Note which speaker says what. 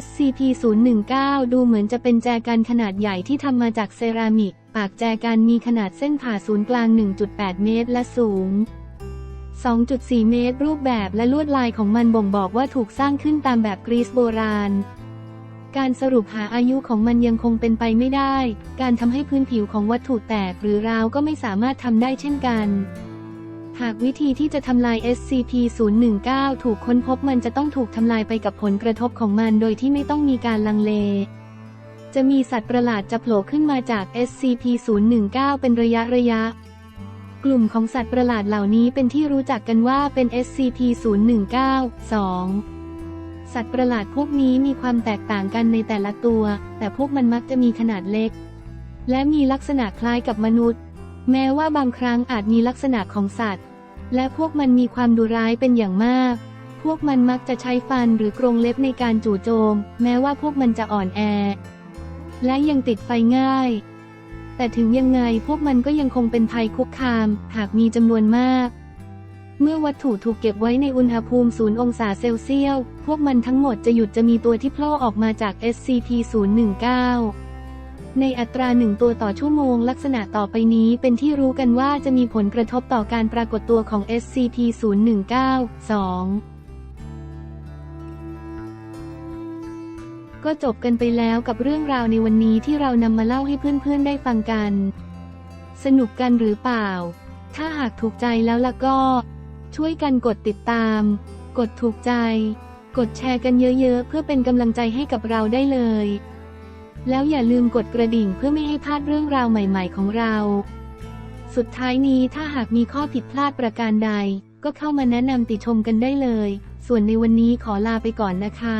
Speaker 1: SCP-019 ดูเหมือนจะเป็นแจกันขนาดใหญ่ที่ทำมาจากเซรามิก ปากแจกันมีขนาดเส้นผ่าศูนย์กลาง 1.8 เมตร และสูง 2.4 เมตร รูปแบบและลวดลายของมันบ่งบอกว่าถูกสร้างขึ้นตามแบบกรีซโบราณ การสรุปหาอายุของมันยังคงเป็นไปไม่ได้ การทำให้พื้นผิวของวัตถุแตกหรือราวก็ไม่สามารถทำได้เช่นกัน หากวิธีที่จะทำลาย SCP-019 ถูกค้นพบมันจะต้องถูกทำลายไปกับผลกระทบของมันโดยที่ไม่ต้องมีการลังเล จะมีสัตว์ประหลาดจะโผล่ขึ้นมาจาก SCP-019 เป็นระยะระยะ กลุ่มของสัตว์ประหลาดเหล่านี้เป็นที่รู้จักกันว่าเป็น SCP-019 2สัตว์ประหลาดพวกนี้มีความแตกต่างกันในแต่ละตัว แต่พวกมันมักจะมีขนาดเล็ก และมีลักษณะคล้ายกับมนุษย์ แม้ว่าบางครั้งอาจมีลักษณะของสัตว์ และพวกมันมีความดุร้ายเป็นอย่างมาก พวกมันมักจะใช้ฟันหรือกรงเล็บในการจู่โจม แม้ว่าพวกมันจะอ่อนแอ และยังติดไฟง่าย แต่ถึงยังไงพวกมันก็ยังคงเป็นภัยคุกคาม หากมีจำนวนมาก เมื่อวัตถุถูกเก็บไว้ในอุณหภูมิ0องศาเซลเซียส พวกมันทั้งหมดจะหยุดจะมีตัวที่โผล่ออกมาจาก SCP-019 ในอัตราหนึ่งตัวต่อชั่วโมง ลักษณะต่อไปนี้เป็นที่รู้กันว่าจะมีผลกระทบต่อการปรากฏตัวของ SCP-019 2 ก็จบกันไปแล้วกับเรื่องราวในวันนี้ที่เรานำมาเล่าให้เพื่อนๆได้ฟังกัน สนุกกันหรือเปล่า ถ้าหากถูกใจแล้วล่ะก็ ช่วยกันกดติดตาม กดถูกใจ กดแชร์กันเยอะๆ เพื่อเป็นกำลังใจให้กับเราได้เลย แล้วอย่าลืมกดกระดิ่งเพื่อไม่ให้พลาดเรื่องราวใหม่ ๆ ของเรา สุดท้ายนี้ถ้าหากมีข้อผิดพลาดประการใด ก็เข้ามาแนะนำติชมกันได้เลย ส่วนในวันนี้ขอลาไปก่อนนะคะ